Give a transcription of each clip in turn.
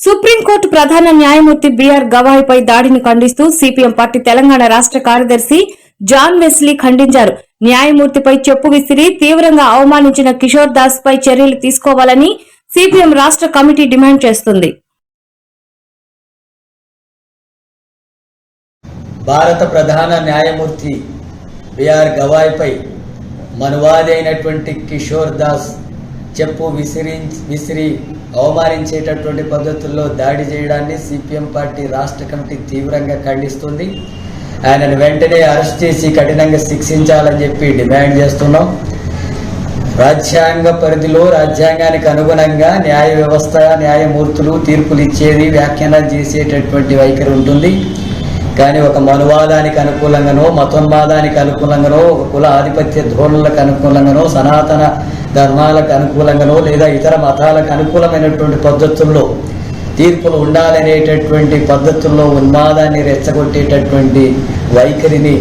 Supreme court ప్రధాన న్యాయమూర్తి BR గవాయిపై దాడిని ఖండిస్తూ సిపిఎం పార్టీ తెలంగాణ రాష్ట్ర కార్యదర్శి జాన్ వెస్లీ ఖండించారు. న్యాయమూర్తిపై చెప్పు విసిరి తీవ్రంగా అవమానించిన కిషోర్ దాస్ పై చర్యలు తీసుకోవాలని సిపిఎం రాష్ట్ర కమిటీ డిమాండ్ చేస్తుంది. భారత ప్రధాన న్యాయమూర్తి బిఆర్ గవాయ్పై మనువాదైనటువంటి కిషోర్ దాస్ చెప్పు విసిరి విసిరి అవమానించేటటువంటి పద్ధతుల్లో దాడి చేయడాన్ని సిపిఎం పార్టీ రాష్ట్ర కమిటీ తీవ్రంగా ఖండిస్తుంది. ఆయనను వెంటనే అరెస్ట్ చేసి కఠినంగా శిక్షించాలని చెప్పి డిమాండ్ చేస్తున్నాం. రాజ్యాంగ పరిధిలో రాజ్యాంగానికి అనుగుణంగా న్యాయ వ్యవస్థ న్యాయమూర్తులు తీర్పులు ఇచ్చేది వ్యాఖ్యానాలు చేసేటటువంటి వైఖరి ఉంటుంది. కానీ ఒక మనువాదానికి అనుకూలంగానో మతోన్మాదానికి అనుకూలంగానో ఒక కుల ఆధిపత్య ధోరణులకు అనుకూలంగానో సనాతన ధర్మాలకు అనుకూలంగానో లేదా ఇతర మతాలకు అనుకూలమైనటువంటి పద్ధతుల్లో తీర్పులు ఉండాలనేటటువంటి పద్ధతుల్లో ఉన్మాదాన్ని రెచ్చగొట్టేటటువంటి వైఖరిని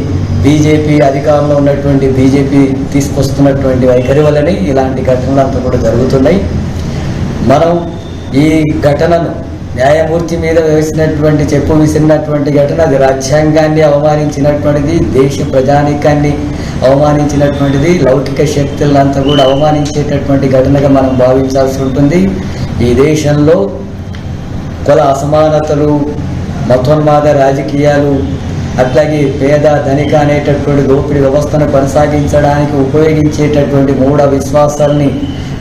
బీజేపీ అధికారంలో ఉన్నటువంటి బీజేపీ తీసుకొస్తున్నటువంటి వైఖరి వల్లనే ఇలాంటి ఘటనలు అంతా కూడా జరుగుతున్నాయి. మనం ఈ ఘటనను న్యాయమూర్తి మీద వేసినటువంటి చెప్పు విసిరినటువంటి ఘటన అది రాజ్యాంగాన్ని అవమానించినటువంటిది దేశ ప్రజానికాన్ని అవమానించినటువంటిది లౌకిక శక్తులంతా కూడా అవమానించేటటువంటి ఘటనగా మనం భావించాల్సి ఉంటుంది. ఈ దేశంలో కుల అసమానతలు మతోన్మాద రాజకీయాలు అట్లాగే పేద ధనిక అనేటటువంటి దోపిడీ వ్యవస్థను కొనసాగించడానికి ఉపయోగించేటటువంటి మూఢ విశ్వాసాల్ని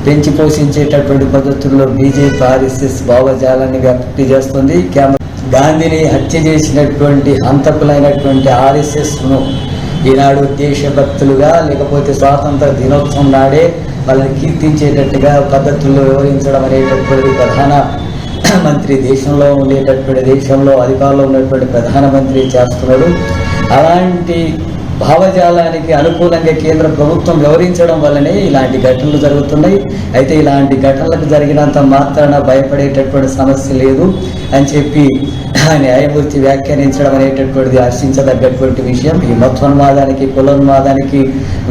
పెంచి పోషించేటటువంటి పద్ధతుల్లో బీజేపీ ఆర్ఎస్ఎస్ భావజాలాన్ని వ్యాప్తి చేస్తుంది. గాంధీని హత్య చేసినటువంటి హంతకులైనటువంటి ఆర్ఎస్ఎస్ను ఈనాడు దేశభక్తులుగా లేకపోతే స్వాతంత్ర దినోత్సవం నాడే వాళ్ళని కీర్తించేటట్టుగా పద్ధతుల్లో వివరించడం అనేటటువంటి ప్రధాన మంత్రి దేశంలో ఉండేటటువంటి దేశంలో అధికారంలో ఉన్నటువంటి ప్రధానమంత్రి చేస్తున్నాడు. అలాంటి భావజాలానికి అనుకూలంగా కేంద్ర ప్రభుత్వం వ్యవహరించడం వల్లనే ఇలాంటి ఘటనలు జరుగుతున్నాయి. అయితే ఇలాంటి ఘటనలకు జరిగినంత మాత్రాన భయపడేటటువంటి సమస్య లేదు అని చెప్పి న్యాయమూర్తి వ్యాఖ్యానించడం అనేటటువంటిది హర్షించదగ్గటువంటి విషయం. ఈ మత్వన్వాదానికి కులోన్మాదానికి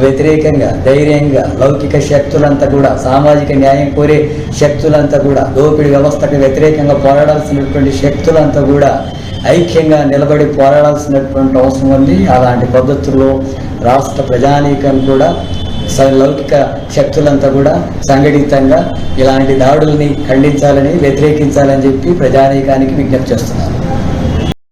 వ్యతిరేకంగా ధైర్యంగా లౌకిక శక్తులంతా కూడా సామాజిక న్యాయం కోరే శక్తులంతా కూడా దోపిడీ వ్యవస్థకు వ్యతిరేకంగా పోరాడాల్సినటువంటి శక్తులంతా కూడా ఐక్యంగా నిలబడి పోరాడాల్సినటువంటి అవసరం ఉంది. అలాంటి పద్ధతుల్లో రాష్ట్ర ప్రజానీకం కూడా లౌకిక శక్తులంతా కూడా సంఘటితంగా ఇలాంటి దాడుల్ని ఖండించాలని వ్యతిరేకించాలని చెప్పి ప్రజానీకానికి విజ్ఞప్తి చేస్తున్నారు